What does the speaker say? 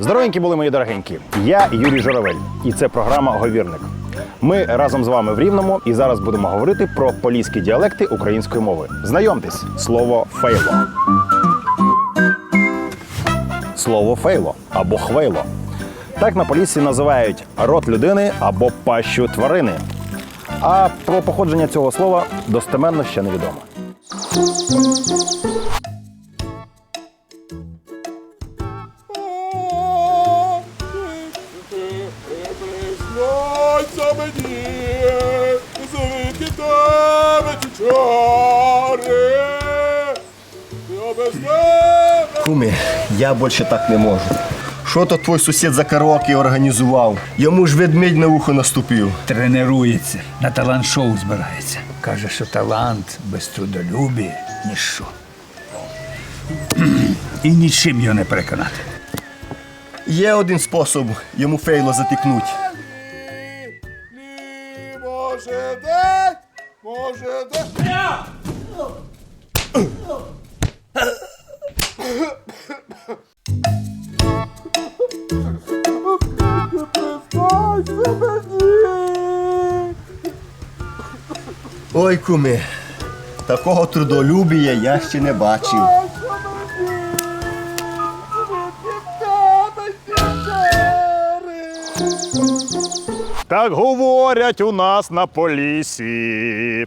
Здоровенькі були мої дорогенькі. Я Юрій Журавель, і це програма Говірник. Ми разом з вами в Рівному і зараз будемо говорити про поліські діалекти української мови. Знайомтесь, слово фейло. Слово фейло або хвейло. Так на полісі називають рот людини або пащу тварини. А про походження цього слова достеменно ще невідомо. Мені, звідки тебе ті чари, я без тебе Куми, я більше так не можу. Що то твій сусід за караоке організував? Йому ж ведмедь на вухо наступив. тренується, на талант-шоу збирається. Каже, що талант без трудолюбі ніщо. І нічим його не переконати. Є один спосіб йому фейло затикнуть. Може день, може мені. Ой, куми, такого трудолюбія я ще не бачив. Так говорять у нас на полісі.